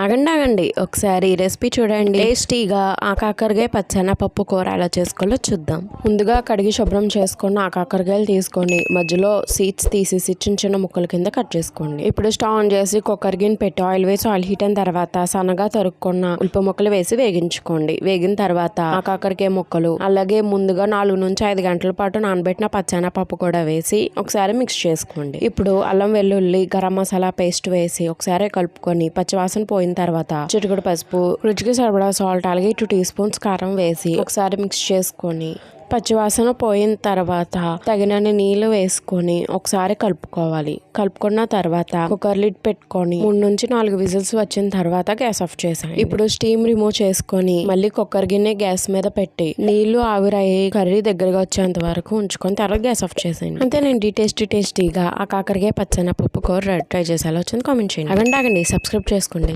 ఆగండి ఆగండి. ఒకసారి ఈ రెసిపీ చూడండి. టేస్టీగా ఆ కాకరకాయ పచ్చన పప్పు కూర ఎలా చేసుకోవాలో చూద్దాం. ముందుగా కడిగి శుభ్రం చేసుకున్న ఆ కాకరకాయలు మధ్యలో సీడ్స్ తీసేసి చిన్న చిన్న ముక్కల కింద కట్ చేసుకోండి. ఇప్పుడు స్టవ్ ఆన్ చేసి కుక్కర్ గిన్నె పెట్టి ఆయిల్ వేసి ఆయిల్ హీట్ అయిన తర్వాత సన్నగా తరుక్కున్న ఉల్ప ముక్కలు వేసి వేగించుకోండి. వేగిన తర్వాత ఆ కాకరకాయ ముక్కలు అలాగే ముందుగా నాలుగు నుంచి ఐదు గంటల పాటు నానబెట్టిన పచ్చన పప్పు కూడా వేసి ఒకసారి మిక్స్ చేసుకోండి. ఇప్పుడు అల్లం వెల్లుల్లి గరం మసాలా పేస్ట్ వేసి ఒకసారి కలుపుకొని పచ్చివాసన పోయిన తర్వాత చిటుకుడు పసుపు రుచికి సరిపడా సాల్ట్ అలాగే టూ టీ స్పూన్స్ కారం వేసి ఒకసారి మిక్స్ చేసుకొని పచ్చివాసన పోయిన తర్వాత తగినన్ని నీళ్ళు వేసుకొని ఒకసారి కలుపుకోవాలి. కలుపుకున్న తర్వాత కుక్కర్ లిడ్ పెట్టుకొని మూడు నుంచి నాలుగు విజిల్స్ వచ్చిన తర్వాత గ్యాస్ ఆఫ్ చేసాను ఇప్పుడు స్టీమ్ రిమూవ్ చేసుకొని మళ్ళీ కుక్కర్ గిన్నె గ్యాస్ మీద పెట్టి నీళ్ళు ఆవిరయ్యి కర్రీ దగ్గరగా వచ్చేంత వరకు ఉంచుకొని తర్వాత గ్యాస్ ఆఫ్ చేసాను అంతేనండి. టేస్టీ టేస్టీగా ఆ కాకరకాయ పచ్చనపప్పు కూర ట్రై చేసేలా వచ్చింది కామెంట్ చేయండి. అగండి ఆగండి. సబ్స్క్రైబ్ చేసుకోండి.